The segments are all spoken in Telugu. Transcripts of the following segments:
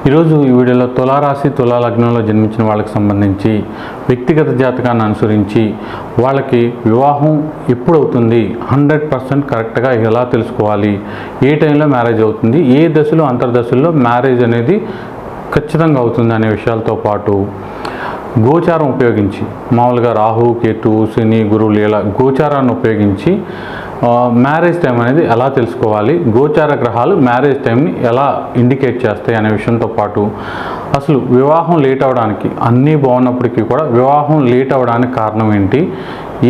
ఈరోజు ఈ వీడియోలో తులారాశి తులా లగ్నంలో జన్మించిన వాళ్ళకి సంబంధించి వ్యక్తిగత జాతకాన్ని అనుసరించి వాళ్ళకి వివాహం ఎప్పుడు అవుతుంది హండ్రెడ్ పర్సెంట్ కరెక్ట్గా ఎలా తెలుసుకోవాలి ఏ టైంలో మ్యారేజ్ అవుతుంది ఏ దశలో అంతర్దశల్లో మ్యారేజ్ అనేది ఖచ్చితంగా అవుతుంది అనే విషయాలతో పాటు గోచారం ఉపయోగించి మామూలుగా రాహు కేతు శని గురువులు ఇలా గోచారాన్ని ఉపయోగించి మ్యారేజ్ టైం అనేది ఎలా తెలుసుకోవాలి? గోచార గ్రహాలు మ్యారేజ్ టైంని ఎలా ఇండికేట్ చేస్తాయి అనే విషయంతో పాటు అసలు వివాహం లేట్ అవడానికి అన్నీ బాగున్నప్పటికీ కూడా వివాహం లేట్ అవడానికి కారణం ఏంటి?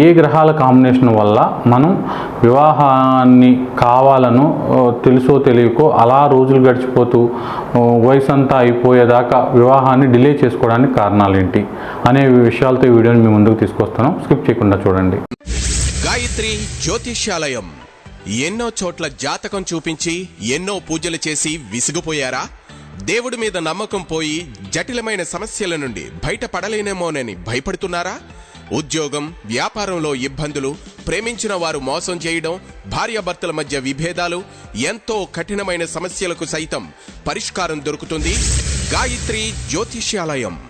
ఏ గ్రహాల కాంబినేషన్ వల్ల మనం వివాహాన్ని కావాలను తెలుసో తెలియకో అలా రోజులు గడిచిపోతూ వయసు అంతా అయిపోయేదాకా వివాహాన్ని డిలే చేసుకోవడానికి కారణాలు ఏంటి? అనే విషయాలతో ఈ వీడియోని మీ ముందుకు తీసుకొస్తాను స్కిప్ చేయకుండా చూడండి. గాయత్రి జ్యోతిష్యాలయం. ఎన్నో చోట్ల జాతకం చూపించి ఎన్నో పూజలు చేసి విసిగిపోయారా? దేవుడి మీద నమ్మకం పోయి జటిలమైన సమస్యల నుండి బయటపడలేనేమోనని భయపడుతున్నారా? ఉద్యోగం వ్యాపారంలో ఇబ్బందులు ప్రేమించిన వారు మోసం చేయడం భార్యాభర్తల మధ్య విభేదాలు ఎంతో కఠినమైన సమస్యలకు సైతం పరిష్కారం దొరుకుతుంది. గాయత్రి జ్యోతిష్యాలయం.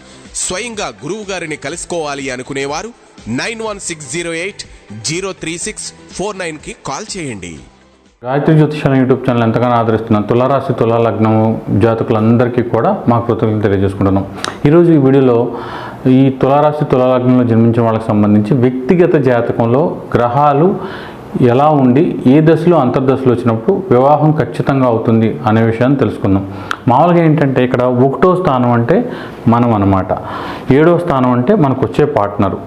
స్వయంగా గురువు గారిని కలుసుకోవాలి అనుకునేవారు nine one six zero eight zero three six four నైన్కి కాల్ చేయండి. గాయత్రి జ్యోతిషాల యూట్యూబ్ ఛానల్ ఎంతగానో ఆదరిస్తున్నాను తులారాశి తులా లగ్నం జాతకులందరికీ కూడా మా కృతజ్ఞతలు తెలియజేసుకుంటున్నాం. ఈరోజు ఈ వీడియోలో ఈ తులారాశి తులా లగ్నంలో జన్మించిన వాళ్ళకి సంబంధించి వ్యక్తిగత జాతకంలో గ్రహాలు ఎలా ఉండి ఏ దశలో అంతర్దశలో వచ్చినప్పుడు వివాహం ఖచ్చితంగా అవుతుంది అనే విషయాన్ని తెలుసుకుందాం. మామూలుగా ఏంటంటే ఇక్కడ ఒకటో స్థానం అంటే మనం అన్నమాట. ఏడో స్థానం అంటే మనకు వచ్చే పార్ట్నరు.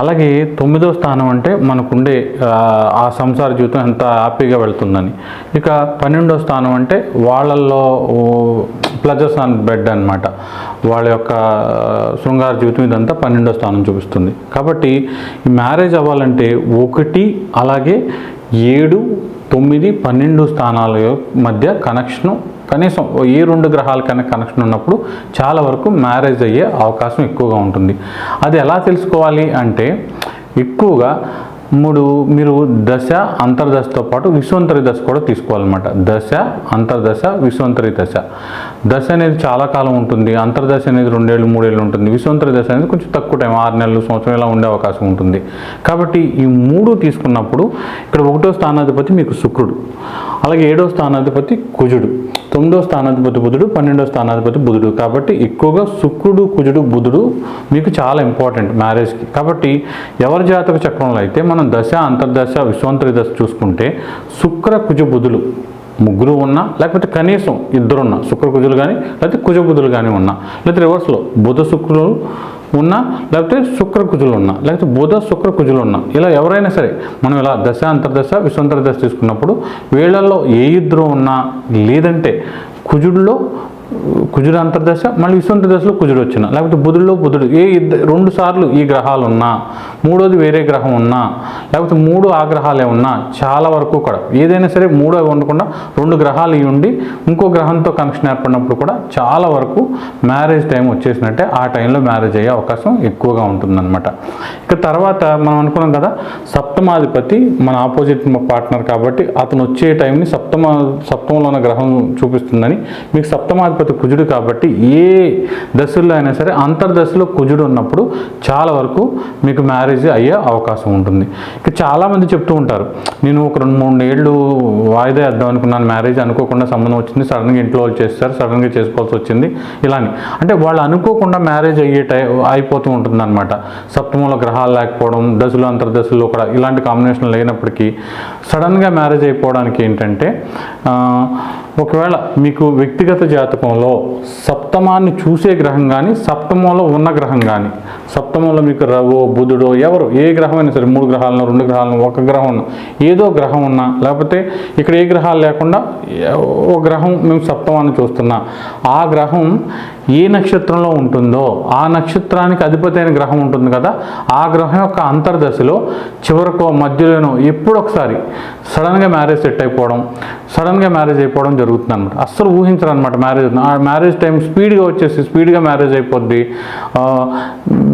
అలాగే తొమ్మిదో స్థానం అంటే మనకుండే ఆ సంసార జీవితం ఎంత హ్యాపీగా వెళ్తుందని. ఇక పన్నెండో స్థానం అంటే వాళ్ళల్లో ప్లజర్స్ ఆన్ బెడ్ అనమాట వాళ్ళ యొక్క శృంగార జీవితం ఇదంతా పన్నెండో స్థానం చూపిస్తుంది. కాబట్టి ఈ మ్యారేజ్ అవ్వాలంటే ఒకటి అలాగే ఏడు తొమ్మిది పన్నెండు స్థానాల మధ్య కనెక్షన్ కనీసం ఏ రెండు గ్రహాలకైనా కనెక్షన్ ఉన్నప్పుడు చాలా వరకు మ్యారేజ్ అయ్యే అవకాశం ఎక్కువగా ఉంటుంది. అది ఎలా తెలుసుకోవాలి అంటే ఎక్కువగా మూడు మీరు దశ అంతర్దశతో పాటు విశ్వంతరి దశ కూడా తీసుకోవాలన్నమాట. దశ అంతర్దశ విశ్వంతరి దశ. దశ అనేది చాలా కాలం ఉంటుంది. అంతర్దశ అనేది రెండేళ్ళు మూడేళ్ళు ఉంటుంది. విశ్వంతరి దశ అనేది కొంచెం తక్కువ టైం ఆరు నెలలు సంవత్సరం ఇలా ఉండే అవకాశం ఉంటుంది. కాబట్టి ఈ మూడు తీసుకున్నప్పుడు ఇక్కడ ఒకటో స్థానాధిపతి మీకు శుక్రుడు. అలాగే ఏడో స్థానాధిపతి కుజుడు. తొమ్మిదో స్థానాధిపతి బుధుడు పన్నెండో స్థానాధిపతి బుధుడు. కాబట్టి ఎక్కువగా శుక్రుడు కుజుడు బుధుడు మీకు చాలా ఇంపార్టెంట్ మ్యారేజ్కి కాబట్టి ఎవరి జాతక చక్రంలో అయితే మనం దశ అంతర్దశ విశ్వంతరి దశ చూసుకుంటే శుక్ర కుజ బుధులు ముగ్గురు ఉన్నా లేకపోతే కనీసం ఇద్దరున్నా శుక్ర కుజులు కానీ లేకపోతే కుజబుధులు కానీ ఉన్నా లేకపోతే రివర్స్లో బుధ శుక్రులు ఉన్నా లేకపోతే శుక్ర కుజులు ఉన్నా లేకపోతే బుధ శుక్ర కుజులు ఉన్నా ఇలా ఎవరైనా సరే మనం ఇలా దశ అంతర్దశ విశ్వంతర దశ తీసుకున్నప్పుడు వీళ్ళల్లో ఏ ఇద్దరు ఉన్నా లేదంటే కుజుడిలో కుజుడు అంతర్దశ మళ్ళీ విశ్వంతర్దశలో కుజుడు వచ్చిన. లేకపోతే బుధుడిలో బుధుడు. ఏ రెండు సార్లు ఈ గ్రహాలు ఉన్నా మూడోది వేరే గ్రహం ఉన్నా లేకపోతే మూడు ఆ గ్రహాలే ఉన్నా చాలా వరకు కూడా. ఏదైనా సరే మూడో ఉండకుండా రెండు గ్రహాలు ఉండి ఇంకో గ్రహంతో కనెక్షన్ ఏర్పడినప్పుడు కూడా చాలా వరకు మ్యారేజ్ టైం వచ్చేసినట్టే ఆ టైంలో మ్యారేజ్ అయ్యే అవకాశం ఎక్కువగా ఉంటుందన్నమాట. ఇక తర్వాత మనం అనుకున్నాం కదా సప్తమాధిపతి మన ఆపోజిట్ పార్ట్నర్ కాబట్టి అతను వచ్చే టైంని సప్తమ సప్తమంలో ఉన్న గ్రహం చూపిస్తుందని. మీకు సప్తమాధిపతి లగ్నాధిపతి కుజుడు కాబట్టి ఏ దశల్లో అయినా సరే అంతర్దశలో కుజుడు ఉన్నప్పుడు చాలా వరకు మీకు మ్యారేజ్ అయ్యే అవకాశం ఉంటుంది. ఇక చాలామంది చెప్తూ ఉంటారు నేను ఒక రెండు మూడు ఏళ్ళు వాయిదా వేద్దాం అనుకున్నాను మ్యారేజ్ అనుకోకుండా సంబంధం వచ్చింది సడన్గా ఇంట్లో వాళ్ళు చేస్తారు సడన్గా చేసుకోవాల్సి వచ్చింది ఇలాని అంటే వాళ్ళు అనుకోకుండా మ్యారేజ్ అయ్యే టై అయిపోతూ ఉంటుంది అనమాట సప్తమంలో గ్రహాలు లేకపోవడం దశలు అంతర్దశల్లో కూడా ఇలాంటి కాంబినేషన్ లేనప్పటికీ సడన్గా మ్యారేజ్ అయిపోవడానికి ఏంటంటే ఒకవేళ మీకు వ్యక్తిగత జాతకంలో సప్తమాన్ని చూసే గ్రహం కానీ సప్తమంలో ఉన్న గ్రహం కానీ సప్తమంలో మీకు రవో బుధుడో ఎవరు ఏ గ్రహం అయినా సరే మూడు గ్రహాలను రెండు గ్రహాలను ఒక గ్రహం ఉన్నా ఏదో గ్రహం ఉన్నా లేకపోతే ఇక్కడ ఏ గ్రహాలు లేకుండా ఓ గ్రహం మేము సప్తమాన్ని చూస్తున్నా. ఆ గ్రహం ఏ నక్షత్రంలో ఉంటుందో ఆ నక్షత్రానికి అధిపతి అయిన గ్రహం ఉంటుంది కదా ఆ గ్రహం యొక్క అంతర్దశలో చివరకు మధ్యలోనో ఎప్పుడు ఒకసారి సడన్గా మ్యారేజ్ సెట్ అయిపోవడం సడన్గా మ్యారేజ్ అయిపోవడం జరుగుతుంది అనమాట అస్సలు ఊహించరు అనమాట మ్యారేజ్ ఆ మ్యారేజ్ టైం స్పీడ్గా వచ్చేసి స్పీడ్గా మ్యారేజ్ అయిపోద్ది.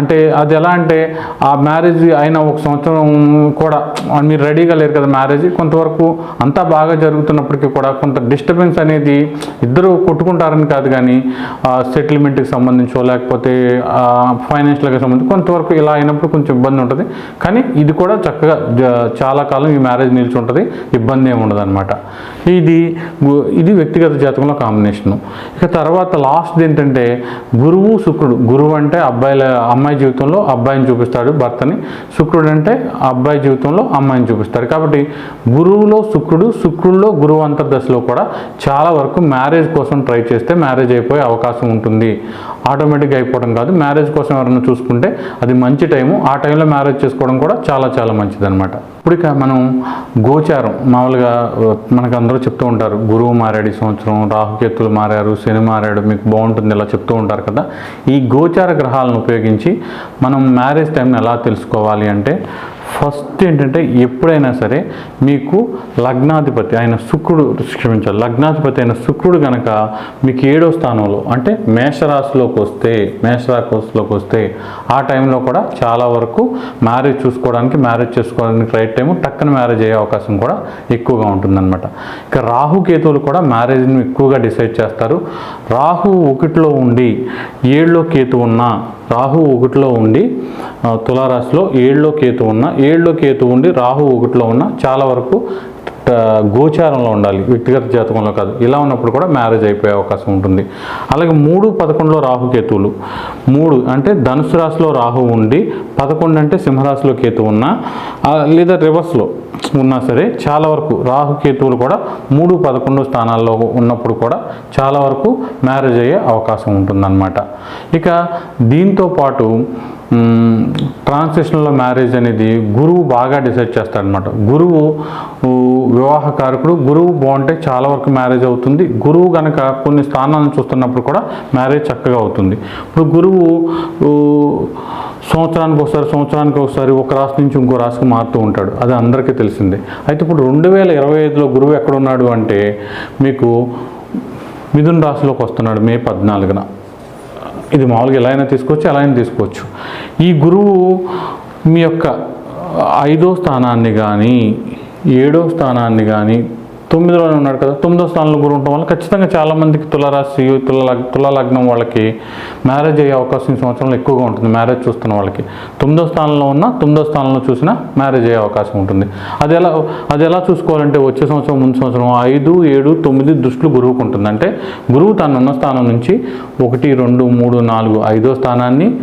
అంటే అది ఎలా అంటే ఆ మ్యారేజ్ అయిన ఒక సంవత్సరం కూడా మీరు రెడీగా లేరు కదా మ్యారేజ్ కొంతవరకు అంతా బాగా జరుగుతున్నప్పటికీ కూడా కొంత డిస్టర్బెన్స్ అనేది ఇద్దరు కొట్టుకుంటారని కాదు కానీ సెటిల్మెంట్కి సంబంధించో లేకపోతే ఫైనాన్షియల్గా సంబంధించి కొంతవరకు ఇలా అయినప్పుడు కొంచెం ఇబ్బంది ఉంటుంది. కానీ ఇది కూడా చక్కగా చాలా కాలం ఈ మ్యారేజ్ నిలిచి ఉంటుంది ఇబ్బంది ఏమి ఉండదు అనమాట ఇది ఇది వ్యక్తిగత జాతకంలో కాంబినేషను. ఇక తర్వాత లాస్ట్ ఏంటంటే గురువు శుక్రుడు. గురువు అంటే అబ్బాయిల అమ్మాయి జీవితంలో అబ్బాయిని చూపిస్తాడు భర్తని. శుక్రుడు అంటే ఆ అబ్బాయి జీవితంలో అమ్మాయిని చూపిస్తాడు. కాబట్టి గురువులో శుక్రుడు శుక్రుల్లో గురువు అంతర్దశలో కూడా చాలా వరకు మ్యారేజ్ కోసం ట్రై చేస్తే మ్యారేజ్ అయిపోయే అవకాశం ఉంటుంది. ఆటోమేటిక్గా అయిపోవడం కాదు. మ్యారేజ్ కోసం ఎవరైనా చూసుకుంటే అది మంచి టైము. ఆ టైంలో మ్యారేజ్ చేసుకోవడం కూడా చాలా చాలా మంచిదనమాట ఇప్పుడు ఇక మనం గోచారం. మామూలుగా మనకు అందరూ చెప్తూ ఉంటారు గురువు మారాడు ఈ సంవత్సరం రాహుకేతులు మారారు శని మారాడు మీకు బాగుంటుంది ఇలా చెప్తూ ఉంటారు కదా. ఈ గోచార గ్రహాలను ఉపయోగించి మనం మ్యారేజ్ టైంని ఎలా తెలుసుకోవాలి అంటే ఫస్ట్ ఏంటంటే ఎప్పుడైనా సరే మీకు లగ్నాధిపతి ఆయన శుక్రుడు క్షమించాలి లగ్నాధిపతి అయిన శుక్రుడు కనుక మీకు ఏడో స్థానంలో అంటే మేషరాశిలోకి వస్తే మేషరాశిలోకి వస్తే ఆ టైంలో కూడా చాలా వరకు మ్యారేజ్ చూసుకోవడానికి మ్యారేజ్ చేసుకోవడానికి రైట్ టైం టక్కన మ్యారేజ్ అయ్యే అవకాశం కూడా ఎక్కువగా ఉంటుందన్నమాట. ఇక రాహు కేతువులు కూడా మ్యారేజ్ని ఎక్కువగా డిసైడ్ చేస్తారు. రాహు ఒకటిలో ఉండి ఏడులో కేతు ఉన్న రాహు ఒకటిలో ఉండి తులారాశిలో ఏడులో కేతు ఉన్న ఏడులో కేతు ఉండి రాహు ఒకటిలో ఉన్న చాలా వరకు గోచారంలో ఉండాలి వ్యక్తిగత జాతకంలో కాదు. ఇలా ఉన్నప్పుడు కూడా మ్యారేజ్ అయిపోయే అవకాశం ఉంటుంది. అలాగే మూడు పదకొండులో రాహు కేతువులు. మూడు అంటే ధనుసు రాశిలో రాహు ఉండి పదకొండు అంటే సింహరాశిలో కేతు ఉన్నా లేదా రివర్స్లో ఉన్నా సరే చాలా వరకు రాహు కేతువులు కూడా మూడు పదకొండు స్థానాల్లో ఉన్నప్పుడు కూడా చాలా వరకు మ్యారేజ్ అయ్యే అవకాశం ఉంటుందన్నమాట. ఇక దీంతో పాటు ట్రాన్స్లేషన్లో మ్యారేజ్ అనేది గురువు బాగా డిసైడ్ చేస్తాడనమాట గురువు ఊ, వివాహకారకుడు గురువు బాగుంటే చాలా వరకు మ్యారేజ్ అవుతుంది. గురువు కనుక కొన్ని స్థానాలను చూస్తున్నప్పుడు కూడా మ్యారేజ్ చక్కగా అవుతుంది. ఇప్పుడు గురువు సంవత్సరానికి ఒకసారి సంవత్సరానికి ఒకసారి ఒక రాశి నుంచి ఇంకో రాశికి మారుతూ ఉంటాడు. అది అందరికీ తెలిసిందే. అయితే ఇప్పుడు రెండు వేల ఇరవై ఐదులో గురువు ఎక్కడున్నాడు అంటే మీకు మిథున్ రాశిలోకి వస్తున్నాడు మే పద్నాలుగున. ఇది మామూలుగా ఎలా అయినా తీసుకోవచ్చు ఎలా అయినా తీసుకోవచ్చు. ఈ గురువు మీ యొక్క ఐదో స్థానాన్ని కానీ ఏడో స్థానాన్ని కానీ తొమ్మిదిలోనే ఉన్నాడు కదా తొమ్మిదో స్థానంలో గురువు ఉండటం వల్ల ఖచ్చితంగా చాలామందికి తులరాశి తుల తుల లగ్నం వాళ్ళకి మ్యారేజ్ అయ్యే అవకాశం ఈ సంవత్సరంలో ఎక్కువగా ఉంటుంది మ్యారేజ్ చూస్తున్న వాళ్ళకి. తొమ్మిదో స్థానంలో ఉన్న తొమ్మిదో స్థానంలో చూసినా మ్యారేజ్ అయ్యే అవకాశం ఉంటుంది. అది ఎలా అది ఎలా చూసుకోవాలంటే వచ్చే సంవత్సరం ముందు సంవత్సరం ఐదు ఏడు తొమ్మిది దృష్టిలు గురువుకు ఉంటుంది. అంటే గురువు తను ఉన్న స్థానం నుంచి ఒకటి రెండు మూడు నాలుగు ఐదో స్థానాన్ని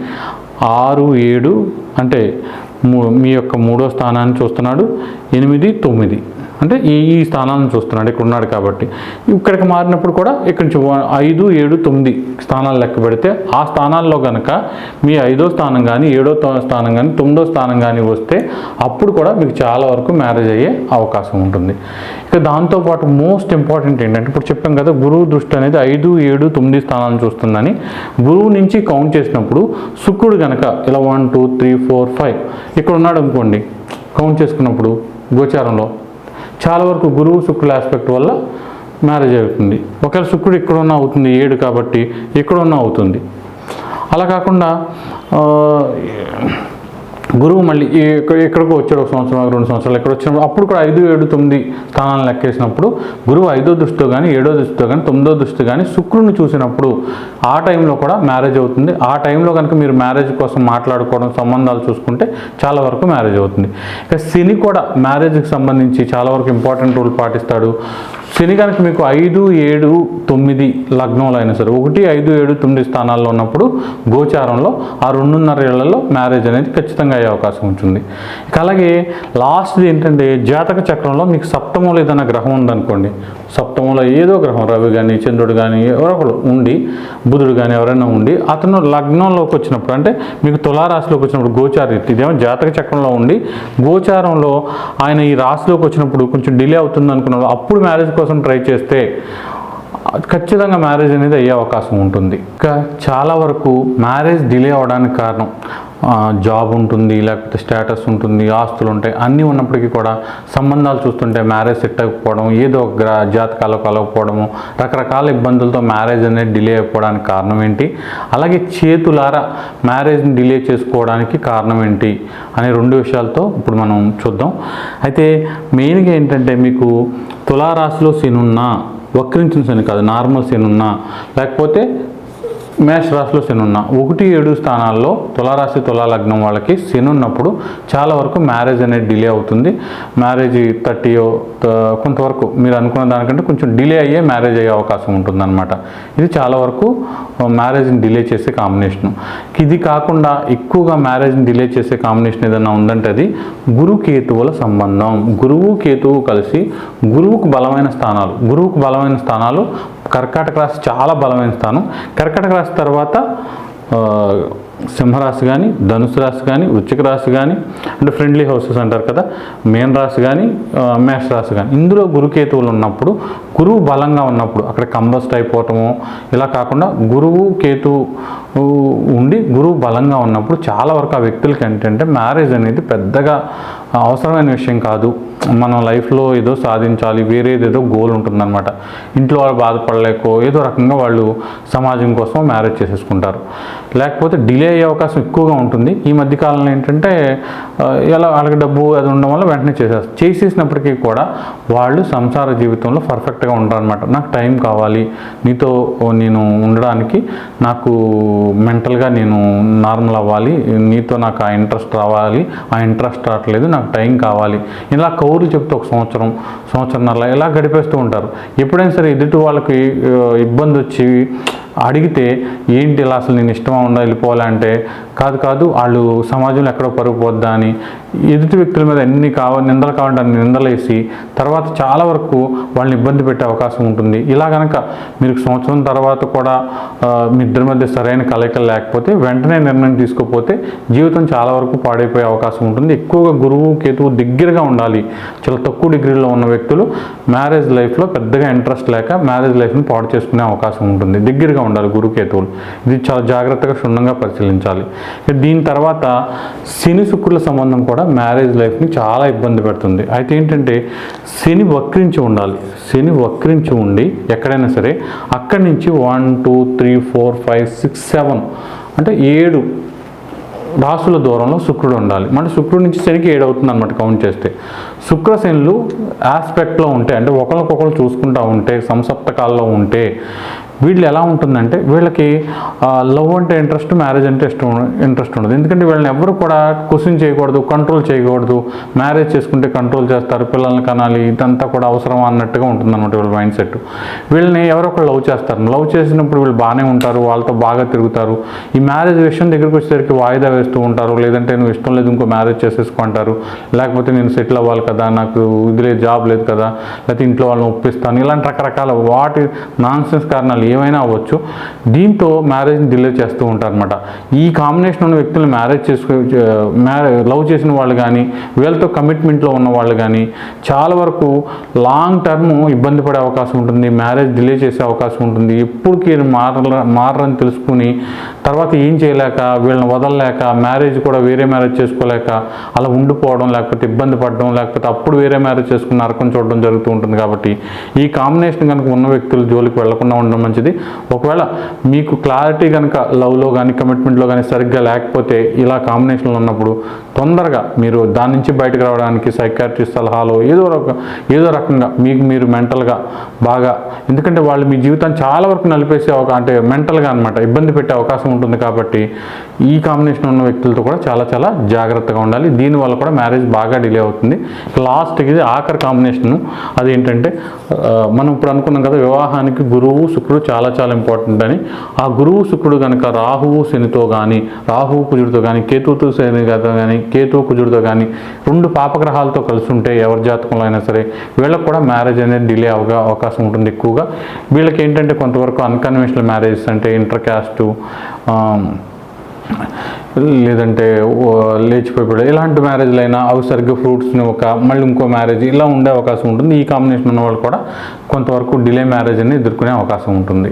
ఆరు ఏడు అంటే మూ- మీ యొక్క మూడో స్థానాన్ని చూస్తున్నాడు ఎనిమిది తొమ్మిది. అంటే ఈ ఈ స్థానాలను చూస్తున్నాడు ఇక్కడ ఉన్నాడు కాబట్టి. ఇక్కడికి మారినప్పుడు కూడా ఇక్కడి నుంచి ఐదు ఏడు తొమ్మిది స్థానాలు లెక్క పెడితే ఆ స్థానాల్లో కనుక మీ ఐదో స్థానం కానీ ఏడో స్థానం కానీ తొమ్మిదో స్థానం కానీ వస్తే అప్పుడు కూడా మీకు చాలా వరకు మ్యారేజ్ అయ్యే అవకాశం ఉంటుంది. ఇక దాంతోపాటు మోస్ట్ ఇంపార్టెంట్ ఏంటంటే ఇప్పుడు చెప్పాం కదా గురువు దృష్టి అనేది ఐదు ఏడు తొమ్మిది స్థానాలను చూస్తుందని. గురువు నుంచి కౌంట్ చేసినప్పుడు శుక్రుడు కనుక ఇలా one two three four five ఇక్కడ ఉన్నాడు అనుకోండి కౌంట్ చేసుకున్నప్పుడు గోచారంలో చాలా వరకు గురువు శుక్రుల ఆస్పెక్ట్ వల్ల మ్యారేజ్ అవుతుంది. ఒకవేళ శుక్రుడు ఇక్కడ ఉన్న అవుతుంది ఏడు కాబట్టి ఇక్కడ అవుతుంది. అలా కాకుండా గురువు మళ్ళీ ఎక్కడ ఎక్కడికో వచ్చాడు ఒక సంవత్సరం రెండు సంవత్సరాలు ఎక్కడ వచ్చినప్పుడు అప్పుడు కూడా ఐదు ఏడు తొమ్మిది స్థానాలను లెక్కేసినప్పుడు గురువు ఐదో దృష్టితో కానీ ఏడో దృష్టితో కానీ తొమ్మిదో దృష్టి కానీ శుక్రుని చూసినప్పుడు ఆ టైంలో కూడా మ్యారేజ్ అవుతుంది. ఆ టైంలో కనుక మీరు మ్యారేజ్ కోసం మాట్లాడుకోవడం సంబంధాలు చూసుకుంటే చాలా వరకు మ్యారేజ్ అవుతుంది. ఇక శని కూడా మ్యారేజ్కి సంబంధించి చాలా వరకు ఇంపార్టెంట్ రూల్ పాటిస్తాడు. శని కనుక మీకు ఐదు ఏడు తొమ్మిది లగ్నంలో అయినా సరే ఒకటి ఐదు ఏడు తొమ్మిది స్థానాల్లో ఉన్నప్పుడు గోచారంలో ఆ రెండున్నర ఏళ్ళలో మ్యారేజ్ అనేది ఖచ్చితంగా అయ్యే అవకాశం ఉంటుంది. ఇక అలాగే లాస్ట్ది ఏంటంటే జాతక చక్రంలో మీకు సప్తమంలో ఏదైనా గ్రహం ఉందనుకోండి. సప్తమంలో ఏదో గ్రహం రవి కానీ చంద్రుడు కానీ ఎవరో ఒకరు ఉండి బుధుడు కానీ ఎవరైనా ఉండి అతను లగ్నంలోకి వచ్చినప్పుడు అంటే మీకు తులారాశిలోకి వచ్చినప్పుడు గోచార రీతి ఇదేమో జాతక చక్రంలో ఉండి గోచారంలో ఆయన ఈ రాశిలోకి వచ్చినప్పుడు కొంచెం డిలే అవుతుంది అనుకున్నప్పుడు అప్పుడు మ్యారేజ్ కోసం ట్రై చేస్తే ఖచ్చితంగా మ్యారేజ్ అనేది అయ్యే అవకాశం ఉంటుంది. ఇంకా చాలా వరకు మ్యారేజ్ డిలే అవ్వడానికి కారణం జాబ్ ఉంటుంది లేకపోతే స్టేటస్ ఉంటుంది ఆస్తులు ఉంటాయి అన్నీ ఉన్నప్పటికీ కూడా సంబంధాలు చూస్తుంటే మ్యారేజ్ సెట్ అవ్వకపోవడం ఏదో ఒక జాతకాలు కలగకపోవడము రకరకాల ఇబ్బందులతో మ్యారేజ్ అనేది డిలే అయిపోవడానికి కారణం ఏంటి? అలాగే చేతులారా మ్యారేజ్ని డిలే చేసుకోవడానికి కారణం ఏంటి? అనే రెండు విషయాలతో ఇప్పుడు మనం చూద్దాం. అయితే మెయిన్గా ఏంటంటే మీకు తులారాశిలో సీనున్నా వక్రించిన శని కాదు నార్మల్ శని ఉన్నా లేకపోతే మేష రాశిలో శనున్న ఉన్నా. ఒకటి ఏడు స్థానాల్లో తులారాశి తులాలగ్నం వాళ్ళకి శనున్నప్పుడు చాలా వరకు మ్యారేజ్ అనేది డిలే అవుతుంది. మ్యారేజ్ థర్టీ కొంతవరకు మీరు అనుకున్న దానికంటే కొంచెం డిలే అయ్యే మ్యారేజ్ అయ్యే అవకాశం ఉంటుందన్నమాట. ఇది చాలా వరకు మ్యారేజ్ని డిలే చేసే కాంబినేషన్. ఇది కాకుండా ఎక్కువగా మ్యారేజ్ని డిలే చేసే కాంబినేషన్ ఏదైనా ఉందంటే అది గురు కేతువుల సంబంధం. గురువు కేతువు కలిసి గురువుకు బలమైన స్థానాలు గురువుకు బలమైన స్థానాలు కర్కాటక రాశి చాలా బలమైన స్థానం. కర్కాటక రాశి తర్వాత సింహరాశి కానీ ధనుసు రాశి కానీ వృచ్చిక రాశి కానీ అంటే ఫ్రెండ్లీ హౌసెస్ అంటారు కదా మేన్ రాశి కానీ మేష రాశి కానీ ఇందులో గురుకేతువులు ఉన్నప్పుడు గురువు బలంగా ఉన్నప్పుడు అక్కడ కంబస్ట్ అయిపోవటము ఇలా కాకుండా గురువు కేతు ఉండి గురువు బలంగా ఉన్నప్పుడు చాలా వరకు ఆ వ్యక్తులకి ఏంటంటే మ్యారేజ్ అనేది పెద్దగా అవసరమైన విషయం కాదు. మనం లైఫ్లో ఏదో సాధించాలి వేరేదేదో గోల్ ఉంటుందన్నమాట. ఇంట్లో వాళ్ళు బాధపడలేకో ఏదో రకంగా వాళ్ళు సమాజం కోసం మ్యారేజ్ చేసేసుకుంటారు. లేకపోతే డిలే అయ్యే అవకాశం ఎక్కువగా ఉంటుంది. ఈ మధ్య కాలంలో ఏంటంటే ఎలా వాళ్ళకి డబ్బు అది ఉండడం వల్ల వెంటనే చేసేస్తారు చేసేసినప్పటికీ కూడా వాళ్ళు సంసార జీవితంలో పర్ఫెక్ట్గా ఉంటారనమాట నాకు టైం కావాలి. నీతో నేను ఉండడానికి నాకు మెంటల్గా నేను నార్మల్ అవ్వాలి. నీతో నాకు ఆ ఇంట్రెస్ట్ రావాలి. ఆ ఇంట్రెస్ట్ రావట్లేదు. నాకు టైం కావాలి. ఇలా కౌరు చెప్తే ఒక సంవత్సరం సంవత్సరంన్నర ఇలా గడిపేస్తూ ఉంటారు. ఎప్పుడైనా సరే ఎదుటి వాళ్ళకి ఇబ్బంది వచ్చి అడిగితే ఏంటి ఇలా అసలు నేను ఇష్టమా ఉండా వెళ్ళిపోవాలంటే కాదు కాదు వాళ్ళు సమాజంలో ఎక్కడో పరుగు పోద్దా అని ఎదుటి వ్యక్తుల మీద ఎన్ని కావ నిందలు కావాలంటే అన్ని నిందలేసి తర్వాత చాలా వరకు వాళ్ళని ఇబ్బంది పెట్టే అవకాశం ఉంటుంది. ఇలా కనుక మీరు సంవత్సరం తర్వాత కూడా మీ ఇద్దరి మధ్య సరైన కలయికలు లేకపోతే వెంటనే నిర్ణయం తీసుకోకపోతే జీవితం చాలా వరకు పాడైపోయే అవకాశం ఉంటుంది. ఎక్కువగా గురువు కేతువు దగ్గరగా ఉండాలి. చాలా తక్కువ డిగ్రీలో ఉన్న వ్యక్తులు మ్యారేజ్ లైఫ్లో పెద్దగా ఇంట్రెస్ట్ లేక మ్యారేజ్ లైఫ్ని పాడు చేసుకునే అవకాశం ఉంటుంది. దగ్గరగా ఉండాలి గురుకేతువులు ఇది చాలా జాగ్రత్తగా క్షుణ్ణంగా పరిశీలించాలి. దీని తర్వాత శని శుక్రుల సంబంధం కూడా మ్యారేజ్ లైఫ్ని చాలా ఇబ్బంది పెడుతుంది. అయితే ఏంటంటే శని వక్రించి ఉండాలి. శని వక్రించి ఉండి ఎక్కడైనా సరే అక్కడి నుంచి one two three four five six seven అంటే ఏడు రాసుల దూరంలో శుక్రుడు ఉండాలి. మన శుక్రుడి నుంచి శనికి ఏడు అవుతుంది అనమాట కౌంట్ చేస్తే. శుక్రశనులు ఆస్పెక్ట్లో ఉంటే అంటే ఒకరికొకరు చూసుకుంటూ ఉంటే సంసప్తకాల్లో ఉంటే వీళ్ళు ఎలా ఉంటుందంటే వీళ్ళకి లవ్ అంటే ఇంట్రెస్ట్ మ్యారేజ్ అంటే ఇష్టం ఇంట్రెస్ట్ ఉండదు. ఎందుకంటే వీళ్ళని ఎవరు కూడా క్వశ్చన్ చేయకూడదు కంట్రోల్ చేయకూడదు. మ్యారేజ్ చేసుకుంటే కంట్రోల్ చేస్తారు పిల్లల్ని కనాలి ఇదంతా కూడా అవసరం అన్నట్టుగా ఉంటుంది అనమాట వీళ్ళ మైండ్ సెట్. వీళ్ళని ఎవరో ఒకరు లవ్ చేస్తారు. లవ్ చేసినప్పుడు వీళ్ళు బాగానే ఉంటారు వాళ్ళతో బాగా తిరుగుతారు. ఈ మ్యారేజ్ విషయం దగ్గరికి వచ్చేసరికి వాయిదా వేస్తూ ఉంటారు. లేదంటే నువ్వు ఇష్టం లేదు ఇంకో మ్యారేజ్ చేసేసుకుంటారు లేకపోతే నేను సెటిల్ అవ్వాలి కదా నాకు ఇది జాబ్ లేదు కదా లేకపోతే ఇంట్లో వాళ్ళని ఒప్పిస్తాను. ఇలాంటి రకరకాల వాటి నాన్సెన్స్ కారణాలు ఏమైనా అవ్వచ్చు. దీంతో మ్యారేజ్ని డిలే చేస్తూ ఉంటారనమాట ఈ కాంబినేషన్ ఉన్న వ్యక్తులు మ్యారేజ్ చేసుకో మ్యారే లవ్ చేసిన వాళ్ళు కానీ వీళ్ళతో కమిట్మెంట్లో ఉన్న వాళ్ళు కానీ చాలా వరకు లాంగ్ టర్మ్ ఇబ్బంది పడే అవకాశం ఉంటుంది. మ్యారేజ్ డిలే చేసే అవకాశం ఉంటుంది. ఎప్పుడుకి మార మారని తెలుసుకుని తర్వాత ఏం చేయలేక వీళ్ళని వదలలేక మ్యారేజ్ కూడా వేరే మ్యారేజ్ చేసుకోలేక అలా ఉండిపోవడం లేకపోతే ఇబ్బంది పడడం లేకపోతే అప్పుడు వేరే మ్యారేజ్ చేసుకున్న నరకం చూడడం జరుగుతూ ఉంటుంది కాబట్టి ఈ కాంబినేషన్ కనుక ఉన్న వ్యక్తులు జోలికి వెళ్ళకుండా ఉండడం మంచిది. మంచిది ఒకవేళ మీకు క్లారిటీ కనుక లవ్లో కానీ కమిట్మెంట్లో కానీ సరిగ్గా లేకపోతే ఇలా కాంబినేషన్లో ఉన్నప్పుడు తొందరగా మీరు దాని నుంచి బయటకు రావడానికి సైకాట్రిస్ట్ సలహాలు ఏదో రక ఏదో రకంగా మీకు మీరు మెంటల్గా బాగా ఎందుకంటే వాళ్ళు మీ జీవితాన్ని చాలా వరకు నలిపేసే ఒక అంటే మెంటల్గా అనమాట ఇబ్బంది పెట్టే అవకాశం ఉంటుంది కాబట్టి ఈ కాంబినేషన్ ఉన్న వ్యక్తులతో కూడా చాలా చాలా జాగ్రత్తగా ఉండాలి. దీనివల్ల కూడా మ్యారేజ్ బాగా డిలే అవుతుంది. లాస్ట్కి ఇది ఆఖరి కాంబినేషను అదేంటంటే ఏంటంటే మనం ఇప్పుడు అనుకున్నాం కదా వివాహానికి గురువు శుక్రుడు చాలా చాలా ఇంపార్టెంట్ అని. ఆ గురువు శుక్రుడు కనుక రాహువు శనితో కానీ రాహువు కుజుడితో కానీ కేతువుతో శని కానీ కేతువు కుజుడితో కానీ రెండు పాపగ్రహాలతో కలిసి ఉంటే ఎవరి జాతకంలో అయినా సరే వీళ్ళకి కూడా మ్యారేజ్ అనేది డిలే అవగా అవకాశం ఉంటుంది ఎక్కువగా. వీళ్ళకి ఏంటంటే కొంతవరకు అన్కన్వెన్షనల్ మ్యారేజెస్ అంటే ఇంటర్ క్యాస్టు um, లేదంటే లేచిపోయిపోయాడు. ఇలాంటి మ్యారేజ్లు అయినా అవి సరిగ్గా ఫ్రూట్స్ని ఒక మళ్ళీ ఇంకో మ్యారేజ్ ఇలా ఉండే అవకాశం ఉంటుంది. ఈ కాంబినేషన్ ఉన్న వాళ్ళు కూడా కొంతవరకు డిలే మ్యారేజ్ అని ఎదుర్కొనే అవకాశం ఉంటుంది.